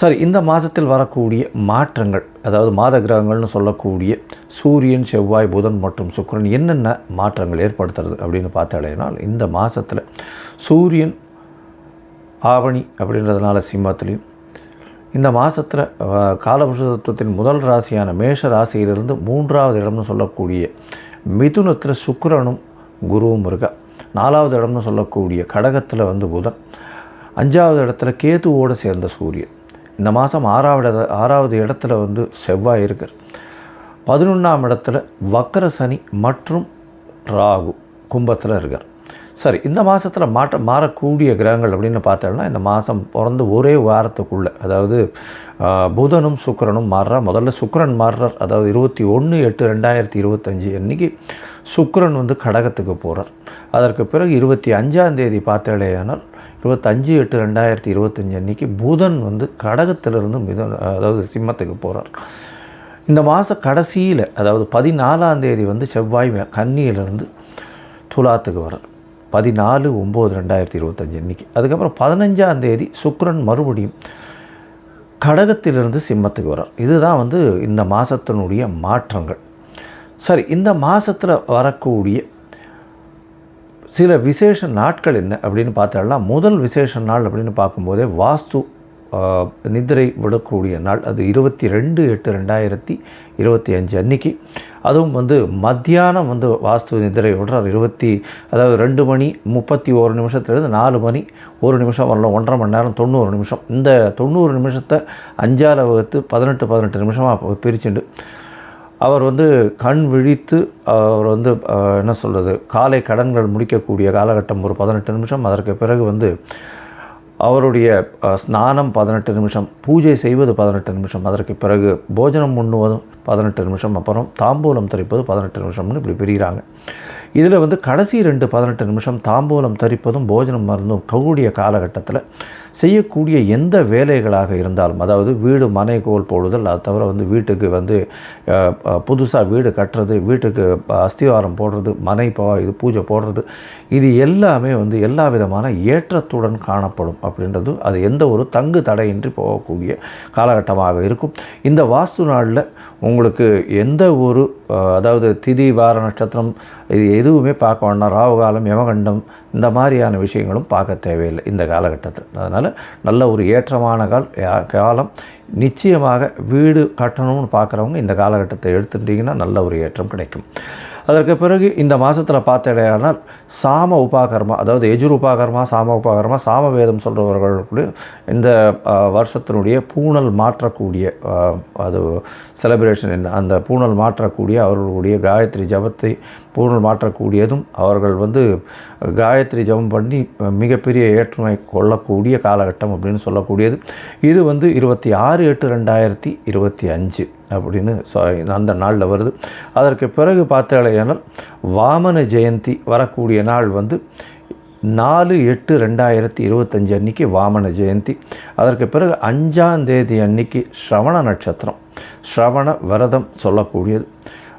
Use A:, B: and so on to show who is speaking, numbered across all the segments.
A: சரி இந்த மாதத்தில் வரக்கூடிய மாற்றங்கள் அதாவது மாத கிரகங்கள்னு சொல்லக்கூடிய சூரியன் செவ்வாய் புதன் மற்றும் சுக்கிரன் என்னென்ன மாற்றங்கள் ஏற்படுத்துறது அப்படின்னு பார்த்தாலேனால் இந்த மாதத்தில் சூரியன் ஆவணி அப்படின்றதுனால சிம்மத்திலையும் இந்த மாதத்தில் காலபுருஷ தத்துவத்தின் முதல் ராசியான மேஷ ராசியிலிருந்து மூன்றாவது இடம்னு சொல்லக்கூடிய மிதுனத்தில் சுக்கரனும் குருவும் இருக்கா. நாலாவது இடம்னு சொல்லக்கூடிய கடகத்தில் வந்து புதன் அஞ்சாவது இடத்துல கேதுவோடு சேர்ந்த சூரியன். இந்த மாதம் ஆறாவது ஆறாவது இடத்துல வந்து செவ்வாய் இருக்கார். பதினொன்றாம் இடத்துல வக்கர சனி மற்றும் ராகு கும்பத்தில் இருக்கார். சரி இந்த மாதத்தில் மாற்ற மாறக்கூடிய கிரகங்கள் அப்படின்னு பார்த்தோம்னா இந்த மாதம் பிறந்து ஒரே வாரத்துக்குள்ளே அதாவது புதனும் சுக்கரனும் மாறுறா. முதல்ல சுக்கரன் மாறுறார். அதாவது இருபத்தி ஒன்று எட்டு ரெண்டாயிரத்தி இருபத்தஞ்சி அன்றைக்கி சுக்கரன் வந்து கடகத்துக்கு போகிறார் அதற்கு பிறகு இருபத்தி அஞ்சாம் தேதி பார்த்தேடையானால் இருபத்தஞ்சு எட்டு ரெண்டாயிரத்தி இருபத்தஞ்சி அன்றைக்கி புதன் வந்து கடகத்திலிருந்து மிதன் அதாவது சிம்மத்துக்கு போகிறார் இந்த மாத கடைசியில் அதாவது பதினாலாம் தேதி வந்து செவ்வாய் மே- கன்னியிலிருந்து துலாத்துக்கு வர்றார். பதினாலு ஒம்பது ரெண்டாயிரத்தி இருபத்தஞ்சி அன்றைக்கி அதுக்கப்புறம் பதினஞ்சாம் தேதி சுக்ரன் மறுபடியும் கடகத்திலிருந்து சிம்மத்துக்கு வரார் இதுதான் வந்து இந்த மாதத்தினுடைய மாற்றங்கள். சரி இந்த மாதத்தில் வரக்கூடிய சில விசேஷ நாட்கள் என்ன அப்படின்னு பார்த்தாலாம் முதல் விசேஷ நாள் அப்படின்னு பார்க்கும்போதே வாஸ்து நிதிரை விடக்கூடிய நாள். அது இருபத்தி ரெண்டு எட்டு ரெண்டாயிரத்தி இருபத்தி அஞ்சு அன்னைக்கு. அதுவும் வந்து மத்தியானம் வந்து வாஸ்து நிதிரை விடுறார். இருபத்தி அதாவது ரெண்டு மணி முப்பத்தி ஒரு நிமிஷத்துலேருந்து நாலு மணி ஒரு நிமிஷம் வரலாம் ஒன்றரை மணி நேரம் தொண்ணூறு நிமிஷம். இந்த தொண்ணூறு நிமிஷத்தை அஞ்சால வகுத்து பதினெட்டு பதினெட்டு நிமிஷமாக பிரிச்சுண்டு. அவர் வந்து கண் விழித்து அவர் வந்து என்ன சொல்கிறது காலை கடன்கள் முடிக்கக்கூடிய காலகட்டம் ஒரு பதினெட்டு நிமிஷம். அதற்கு பிறகு வந்து அவருடைய ஸ்நானம் பதினெட்டு நிமிஷம் பூஜை செய்வது பதினெட்டு நிமிஷம். அதற்கு பிறகு போஜனம் உண்ணுவதும் பதினெட்டு நிமிஷம். அப்புறம் தாம்பூலம் தரிப்பது பதினெட்டு நிமிஷம்னு இப்படி பிரிகிறாங்க. இதில் வந்து கடைசி ரெண்டு பதினெட்டு நிமிஷம் தாம்பூலம் தரிப்பதும் போஜனம் மருந்தும் கூடிய காலகட்டத்தில் செய்யக்கூடிய எந்த வேலைகளாக இருந்தாலும் அதாவது வீடு மனை கோல் போடுதல் அது தவிர வந்து வீட்டுக்கு வந்து புதுசாக வீடு கட்டுறது வீட்டுக்கு அஸ்திவாரம் போடுறது மனை போ இது பூஜை போடுறது இது எல்லாமே வந்து எல்லா விதமான ஏற்றத்துடன் காணப்படும் அப்படின்றது அது எந்த ஒரு தங்கு தடையின்றி போகக்கூடிய காலகட்டமாக இருக்கும். இந்த வாஸ்து நாளில் உங்களுக்கு எந்த ஒரு அதாவது திதி வார நட்சத்திரம் இது எதுவுமே பார்க்க வேண்டாம். ராவுகாலம் யமகண்டம் இந்த மாதிரியான விஷயங்களும் பார்க்க தேவையில்லை இந்த காலகட்டத்தில். அதனால் நல்ல ஒரு ஏற்றமான கால் யா- காலம். நிச்சயமாக வீடு கட்டணும்னு பார்க்குறவங்க இந்த காலகட்டத்தை எடுத்துட்டிங்கன்னா நல்ல ஒரு ஏற்றம் கிடைக்கும். அதற்கு பிறகு இந்த மாதத்தில் பார்த்தடையானால் சாம உபாகர்மா அதாவது எஜுர் உபாகர்மா சாம உபாகர்மா சாம வேதம் கூட இந்த வருஷத்தினுடைய பூணல் மாற்றக்கூடிய அது செலிப்ரேஷன் என்ன அந்த பூணல் மாற்றக்கூடிய அவர்களுடைய காயத்ரி ஜபத்தை பூணல் மாற்றக்கூடியதும் அவர்கள் வந்து காயத்ரி ஜபம் பண்ணி மிகப்பெரிய ஏற்றுமை கொள்ளக்கூடிய காலகட்டம் அப்படின்னு சொல்லக்கூடியது. இது வந்து இருபத்தி ஆறு எட்டு ரெண்டாயிரத்தி இருபத்தி அஞ்சு அப்படின்னு சொ- அந்த நாளில் வருது. அதற்கு பிறகு பார்த்தாலேயானால் வாமன ஜெயந்தி வரக்கூடிய நாள் வந்து நாலு எட்டு ரெண்டாயிரத்தி இருபத்தஞ்சு அன்னைக்கு வாமன ஜெயந்தி. அதற்கு பிறகு அஞ்சாந்தேதி அன்னைக்கு ஸ்ரவண நட்சத்திரம். ஸ்ரவண விரதம் சொல்லக்கூடியது.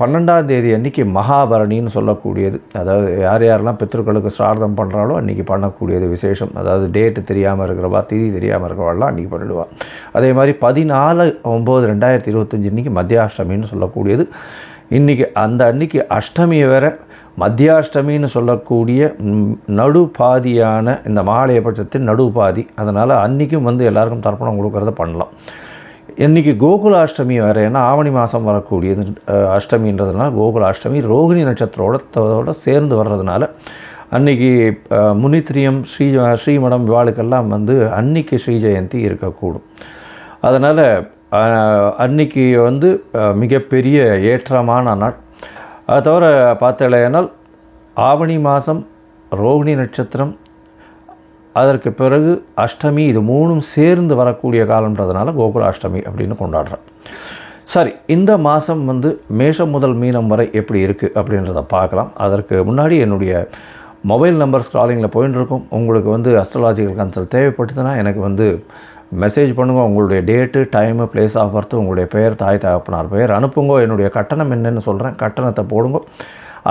A: பன்னெண்டாம் தேதி அன்றைக்கி மகாபரணின்னு சொல்லக்கூடியது. அதாவது யார் யாரெல்லாம் பித்ருக்களுக்கு சிரார்த்தம் பண்ணுறாலோ அன்றைக்கி பண்ணக்கூடியது விசேஷம். அதாவது டேட்டு தெரியாமல் இருக்கிறவா திதி தெரியாமல் இருக்கிறவாள்லாம் அன்றைக்கி பண்ணிடுவா. அதே மாதிரி பதினாலு ஒம்பது ரெண்டாயிரத்தி இருபத்தஞ்சி அன்றைக்கி மத்தியாஷ்டமின்னு சொல்லக்கூடியது. இன்றைக்கி அந்த அன்னைக்கு அஷ்டமியை வேற. மத்தியாஷ்டமின்னு சொல்லக்கூடிய நடுபாதியான இந்த மகாலயபட்சத்தின் நடுபாதி. அதனால் அன்றைக்கும் வந்து எல்லாருக்கும் தர்ப்பணம் கொடுக்கறத பண்ணலாம். இன்றைக்கி கோகுலாஷ்டமி வேறு ஏன்னா ஆவணி மாதம் வரக்கூடியது அஷ்டமின்றதுனால கோகுல அஷ்டமி ரோகிணி நட்சத்திரத்தோட சேர்ந்து வர்றதுனால அன்றைக்கி முனித்திரியம் ஸ்ரீ ஸ்ரீமடம் இவாளுக்கெல்லாம் வந்து அன்னைக்கு ஸ்ரீ ஜெயந்தி இருக்கக்கூடும். அதனால் அன்னைக்கு வந்து மிகப்பெரிய ஏற்றமான நாள். அது தவிர பார்த்தலையானால் ஆவணி மாதம் ரோகிணி நட்சத்திரம் அதற்கு பிறகு அஷ்டமி இது மூணும் சேர்ந்து வரக்கூடிய காலன்றதுனால கோகுல அஷ்டமி அப்படின்னு கொண்டாடுறேன். சரி இந்த மாதம் வந்து மேஷம் முதல் மீனம் வரை எப்படி இருக்குது அப்படின்றத பார்க்கலாம். அதற்கு முன்னாடி என்னுடைய மொபைல் நம்பர் ஸ்க்ராலிங்கில் போயின்னு இருக்கும் உங்களுக்கு வந்து அஸ்ட்ராலாஜிக்கல் கன்சல்ட் தேவைப்பட்டதுன்னா எனக்கு வந்து மெசேஜ் பண்ணுங்கள் உங்களுடைய date time place of birth உங்களுடைய பெயர் தாய் தகப்பனார் பெயர் அனுப்புங்க. என்னுடைய கட்டணம் என்னென்னு சொல்கிறேன் கட்டணத்தை போடுங்க.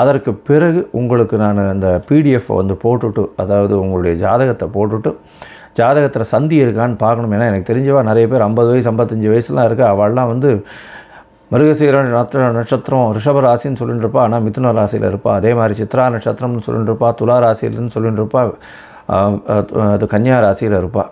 A: அதற்கு பிறகு உங்களுக்கு நான் அந்த பிடிஎஃப் வந்து போட்டுட்டு அதாவது உங்களுடைய ஜாதகத்தை போட்டுட்டு ஜாதகத்தில் சந்தி இருக்கான்னு பார்க்கணும். ஏன்னா எனக்கு தெரிஞ்சவா நிறைய பேர் ஐம்பது வயசு ஐம்பத்தஞ்சு வயசுலாம் இருக்குது அவள்லாம் வந்து மிருகசீர நட்ச நட்சத்திரம் ரிஷப ராசின்னு சொல்லிட்டு இருப்பா. ஆனால் மிதுன ராசியில் இருப்பா. அதே மாதிரி சித்ரா நட்சத்திரம்னு சொல்லிட்டு இருப்பா. துலா ராசியில்னு சொல்லிட்டு இருப்பா. அது கன்னியா ராசியில் இருப்பாள்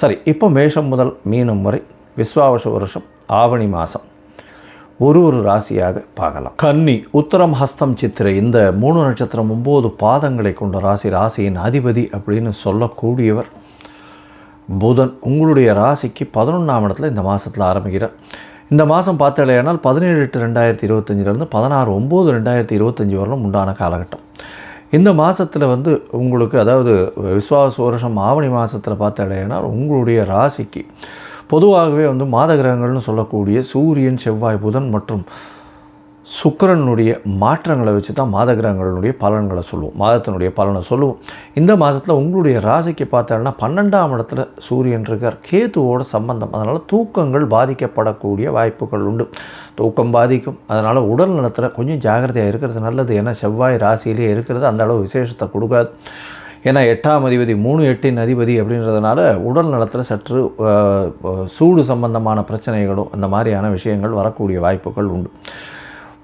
A: சரி இப்போ மேஷம் முதல் மீனம் வரை விஸ்வாவச வருஷம் ஆவணி மாதம் ஒரு ஒரு ராசியாக பார்க்கலாம். கன்னி உத்தரம் ஹஸ்தம் சித்திரை இந்த மூணு நட்சத்திரம் ஒம்பது பாதங்களை கொண்ட ராசி ராசியின் அதிபதி அப்படின்னு சொல்லக்கூடியவர் புதன். உங்களுடைய ராசிக்கு பதினொன்றாம் இடத்துல இந்த மாதத்தில் ஆரம்பிக்கிறார். இந்த மாதம் பார்த்தாலேனால் பதினேழு எட்டு ரெண்டாயிரத்தி இருபத்தஞ்சிலேருந்து பதினாறு ஒம்பது ரெண்டாயிரத்தி இருபத்தஞ்சி வரலும் உண்டான காலகட்டம். இந்த மாதத்தில் வந்து உங்களுக்கு அதாவது விஸ்வாச வருஷம் ஆவணி மாதத்தில் பார்த்தாலேனால் உங்களுடைய ராசிக்கு பொதுவாகவே வந்து மாத கிரகங்கள்னு சொல்லக்கூடிய சூரியன் செவ்வாய் புதன் மற்றும் சுக்கிரனுடைய மாற்றங்களை வச்சு தான் மாத கிரகங்களுடைய பலன்களை சொல்லுவோம். மாதத்தினுடைய பலனை சொல்லுவோம். இந்த மாதத்தில் உங்களுடைய ராசிக்கு பார்த்தோம்னா பன்னெண்டாம் இடத்துல சூரியன் இருக்கார். கேதுவோட சம்பந்தம். அதனால் தூக்கங்கள் பாதிக்கப்படக்கூடிய வாய்ப்புகள் உண்டு. தூக்கம் பாதிக்கும். அதனால் உடல் நலத்தில் கொஞ்சம் ஜாக்கிரதையாக இருக்கிறது நல்லது. ஏன்னா செவ்வாய் ராசியிலே இருக்கிறது. அந்த அளவு விசேஷத்தை கொடுக்காது. ஏன்னா எட்டாம் அதிபதி மூணு எட்டின் அதிபதி அப்படின்றதுனால உடல் நலத்தில் சற்று சூடு சம்பந்தமான பிரச்சனைகளும் அந்த மாதிரியான விஷயங்கள் வரக்கூடிய வாய்ப்புகள் உண்டு.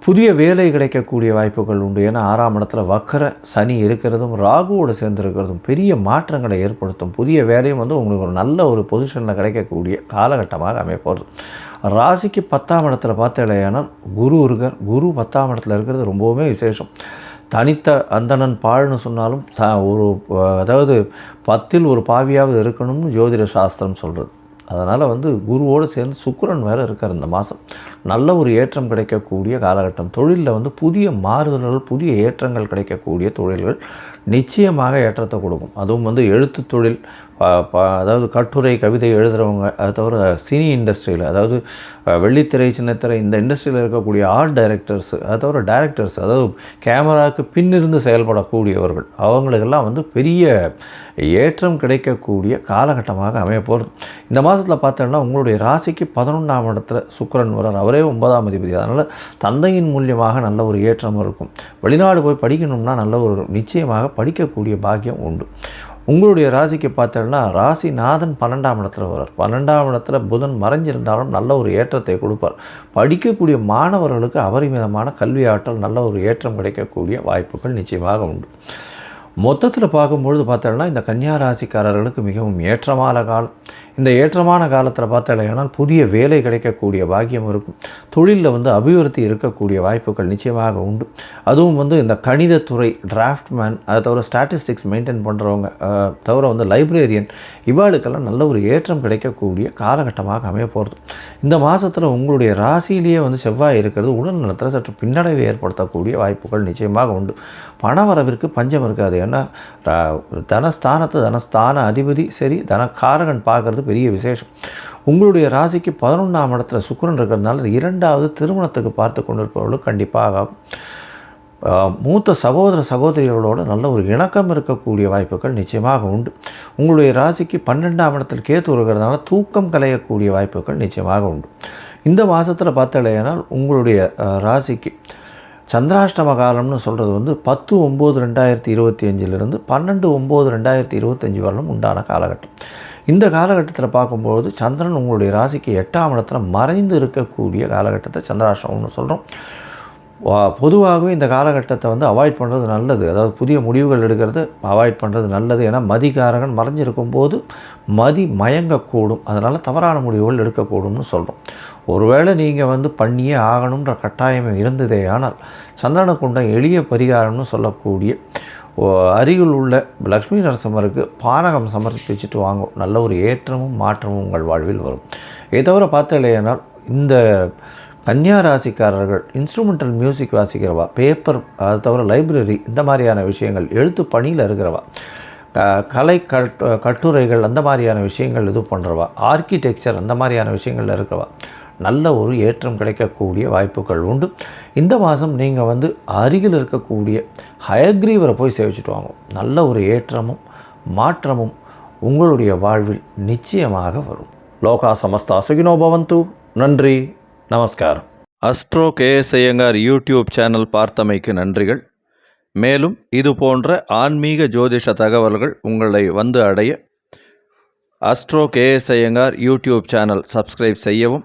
A: புதிய வேலை கிடைக்கக்கூடிய வாய்ப்புகள் உண்டு. ஏன்னா ஆறாம் இடத்துல வக்கர சனி இருக்கிறதும் ராகுவோடு சேர்ந்துருக்கிறதும் பெரிய மாற்றங்களை ஏற்படுத்தும். புதிய வேலையும் வந்து உங்களுக்கு ஒரு நல்ல ஒரு பொசிஷனில் கிடைக்கக்கூடிய காலகட்டமாக அமைப்போகிறது ராசிக்கு பத்தாம் இடத்துல பார்த்தேலையானால் குரு இருக்கார். குரு பத்தாம் இடத்துல இருக்கிறது ரொம்பவுமே விசேஷம். தனித்த அந்தணன் பாழ்னு சொன்னாலும் த ஒரு அதாவது பத்தில் ஒரு பாவியாவது இருக்கணும்னு ஜோதிட சாஸ்திரம் சொல்கிறது அதனால் வந்து குருவோடு சேர்ந்து சுக்கரன் வேறு இருக்கார் இந்த மாதம் நல்ல ஒரு ஏற்றம் கிடைக்கக்கூடிய காலகட்டம். தொழிலில் வந்து புதிய மாறுதல்கள் புதிய ஏற்றங்கள் கிடைக்கக்கூடிய தொழில்கள். நிச்சயமாக ஏற்றத்தை கொடுக்கும். அதுவும் வந்து எழுத்து தொழில் அதாவது கட்டுரை கவிதை எழுதுகிறவங்க அது தவிர சினி இண்டஸ்ட்ரியில் அதாவது வெள்ளித்திரை சின்னத்திரை இந்த இண்டஸ்ட்ரியில் இருக்கக்கூடிய ஆர்ட் டைரக்டர்ஸ் அது தவிர டைரக்டர்ஸ் அதாவது கேமராவுக்கு பின்னிருந்து செயல்படக்கூடியவர்கள் அவங்களுக்கெல்லாம் வந்து பெரிய ஏற்றம் கிடைக்கக்கூடிய காலகட்டமாக அமைய போகிறது இந்த மாதத்தில் பார்த்தோன்னா உங்களுடைய ராசிக்கு பதினொன்றாம் இடத்துல சுக்கிரன் வரார் அவரே ஒன்பதாம் அதிபதி. அதனால் தந்தையின் மூலியமாக நல்ல ஒரு ஏற்றம் இருக்கும். வெளிநாடு போய் படிக்கணும்னா நல்ல ஒரு நிச்சயமாக படிக்கக்கூடிய பாக்கியம் உண்டு. உங்களுடைய ராசிக்கு பார்த்தோன்னா ராசிநாதன் பன்னெண்டாம் இடத்துல வர்றார். பன்னெண்டாம் இடத்துல புதன் மறைஞ்சிருந்தாலும் நல்ல ஒரு ஏற்றத்தை கொடுப்பார். படிக்கக்கூடிய மாணவர்களுக்கு அபரிமிதமான கல்வி ஆற்றல் நல்ல ஒரு ஏற்றம் கிடைக்கக்கூடிய வாய்ப்புகள் நிச்சயமாக உண்டு. மொத்தத்தில் பார்க்கும்பொழுது பார்த்தோம்னா இந்த கன்னியா ராசிக்காரர்களுக்கு மிகவும் ஏற்றமான காலம். இந்த ஏற்றமான காலத்தில் பார்த்தாலேனால் புதிய வேலை கிடைக்கக்கூடிய பாக்கியம் இருக்கும். தொழிலில் வந்து அபிவிருத்தி இருக்கக்கூடிய வாய்ப்புகள் நிச்சயமாக உண்டு. அதுவும் வந்து இந்த கணிதத்துறை டிராஃப்ட்மேன் அதை தவிர ஸ்டாட்டிஸ்டிக்ஸ் மெயின்டைன் பண்ணுறவங்க தவிர வந்து லைப்ரேரியன் இவாளுக்கெல்லாம் நல்ல ஒரு ஏற்றம் கிடைக்கக்கூடிய காலகட்டமாக அமைய போகிறது இந்த மாதத்தில் உங்களுடைய ராசியிலேயே வந்து செவ்வாய் இருக்கிறது. உடல் நலத்தில் சற்று பின்னடைவை ஏற்படுத்தக்கூடிய வாய்ப்புகள் நிச்சயமாக உண்டு. பணவரவிற்கு பஞ்சம் இருக்காது. ஏன்னா தனஸ்தானத்தை தனஸ்தான அதிபதி சரி தனக்காரகன் பார்க்கறது பெரிய விசேஷம். உங்களுடைய ராசிக்கு பதினொன்றாம் இடத்துல சுக்கரன் இருக்கிறதுனால இரண்டாவது திருமணத்துக்கு பார்த்து கொண்டிருப்பவர்களும் கண்டிப்பாக மூத்த சகோதர சகோதரிகளோட நல்ல ஒரு இணக்கம் இருக்கக்கூடிய வாய்ப்புகள் நிச்சயமாக உண்டு. உங்களுடைய ராசிக்கு பன்னெண்டாம் இடத்தில் கேத்து இருக்கிறதுனால தூக்கம் கலையக்கூடிய வாய்ப்புகள் நிச்சயமாக உண்டு. இந்த மாதத்தில் பார்த்தாலேனால் உங்களுடைய ராசிக்கு சந்திராஷ்டம காலம்னு சொல்கிறது வந்து பத்து ஒம்பது ரெண்டாயிரத்தி இருபத்தி அஞ்சிலிருந்து பன்னெண்டு ஒம்பது ரெண்டாயிரத்தி இருபத்தஞ்சி வரலும் உண்டான காலகட்டம். இந்த காலகட்டத்தில் பார்க்கும்போது சந்திரன் உங்களுடைய ராசிக்கு எட்டாம் இடத்துல மறைந்து இருக்கக்கூடிய காலகட்டத்தை சந்திராஷ்டமம்னு சொல்கிறோம் பொதுவாகவே இந்த காலகட்டத்தை வந்து அவாய்ட் பண்ணுறது நல்லது. அதாவது புதிய முடிவுகள் எடுக்கிறது அவாய்ட் பண்ணுறது நல்லது. ஏன்னா மதிகாரகன் மறைஞ்சிருக்கும் போது மதி மயங்கக்கூடும். அதனால் தவறான முடிவுகள் எடுக்கக்கூடும்னு சொல்கிறோம் ஒருவேளை நீங்கள் வந்து பண்ணியே ஆகணுன்ற கட்டாயம் இருந்ததே ஆனால் சந்திரனுக்குண்ட எளிய பரிகாரம்னு சொல்லக்கூடிய அருகில் உள்ள லக்ஷ்மி நரசிம்மருக்கு பானகம் சமர்ப்பிச்சுட்டு வாங்கும் நல்ல ஒரு ஏற்றமும் மாற்றமும் உங்கள் வாழ்வில் வரும். இதை தவிர பார்த்தலையானால் இந்த கன்னியா ராசிக்காரர்கள் இன்ஸ்ட்ருமெண்டல் மியூசிக் வாசிக்கிறவா பேப்பர் அது தவிர லைப்ரரி இந்த மாதிரியான விஷயங்கள் எழுத்து பணியில் இருக்கிறவா கலை கட் கட்டுரைகள் அந்த மாதிரியான விஷயங்கள் இது பண்ணுறவா ஆர்கிடெக்சர் அந்த மாதிரியான விஷயங்கள் இருக்கிறவா நல்ல ஒரு ஏற்றம் கிடைக்கக்கூடிய வாய்ப்புகள் உண்டு. இந்த மாதம் நீங்கள் வந்து அருகில் இருக்கக்கூடிய ஹயக்ரீவரை போய் சேவிச்சுட்டு வாங்க. நல்ல ஒரு ஏற்றமும் மாற்றமும் உங்களுடைய வாழ்வில் நிச்சயமாக வரும். லோகா சமஸ்தா சுகினோ பவந்து. நன்றி நமஸ்காரம். Astro KS Iyengar YouTube channel பார்த்தமைக்கு நன்றிகள். மேலும் இது போன்ற ஆன்மீக ஜோதிஷ தகவல்கள் உங்களை வந்து அடைய astro KS Iyengar YouTube channel subscribe செய்யவும்